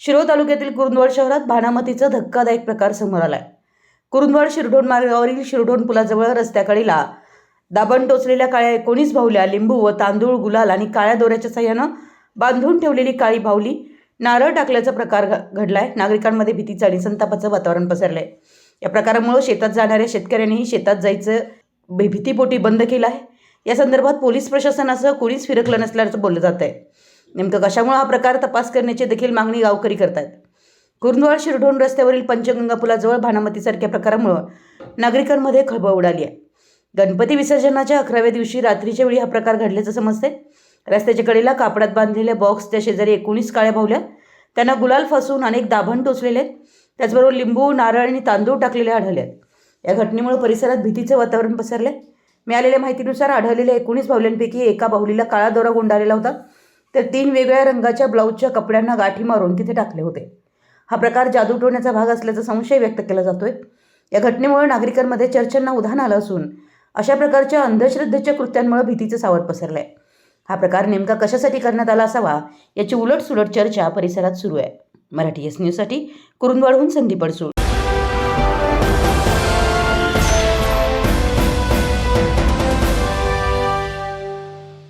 शिरोळ तालुक्यातील कुरुंदवाड शहरात भानामतीचा धक्कादायक प्रकार समोर आलाय. कुरुंदवाड शिरढोण मार्गावरील शिरढोण पुलाजवळ रस्त्याकडीला दाबण टोचलेल्या काळ्या एकोणीस बाहुल्या लिंबू व तांदूळ गुलाल आणि काळ्या दोऱ्याच्या सहाय्यानं बांधून ठेवलेली काळी बाहुली नारळ टाकल्याचा प्रकार घ- घडलाय. नागरिकांमध्ये भीतीचं आणि संतापाचं वातावरण पसरलंय. या प्रकारामुळे शेतात जाणाऱ्या शेतकऱ्यांनीही शेतात जायचं भीतीपोटी बंद केलं आहे या संदर्भात पोलीस प्रशासनासह कोणीच फिरकलं नसल्याचं बोललं जात आहे नेमकं कशामुळे हा प्रकार तपास करण्याची देखील मागणी गावकरी करतात कुरुंदवाड शिरढोण रस्त्यावरील पंचगंगा पुलाजवळ भानामतीसारख्या प्रकारामुळं नागरिकांमध्ये खळबळ उडाली आहे. गणपती विसर्जनाच्या अकराव्या दिवशी रात्रीच्या वेळी हा प्रकार घडल्याचं समजते रस्त्याच्या कडेला कापडात बांधलेल्या बॉक्सच्या शेजारी एकोणीस काळ्या भावल्या त्यांना गुलाल फसवून अनेक दाभण टोचलेले आहेत. त्याचबरोबर लिंबू नारळ आणि तांदूळ टाकलेले आढळले आहेत. या घटनेमुळे परिसरात भीतीचं वातावरण पसरले मिळालेल्या माहितीनुसार आढळलेल्या एकोणीस बाहुल्यांपैकी एका बाहुलीला काळा दोरा गुंडाळलेला होता. तर तीन वेगळ्या रंगाच्या ब्लाऊजच्या कपड्यांना गाठी मारून तिथे टाकले होते. हा प्रकार जादू टोण्याचा भाग असल्याचा संशय व्यक्त केला जातोय. या घटनेमुळे नागरिकांमध्ये चर्चांना उधाण आलं असून अशा प्रकारच्या अंधश्रद्धेच्या कृत्यांमुळे भीतीचं सावट पसरलंय. हा प्रकार नेमका कशासाठी करण्यात आला असावा याची उलटसुलट चर्चा परिसरात सुरू आहे. मराठी एस न्यूजसाठी कुरुंदवाडहून संदीप अडसूळ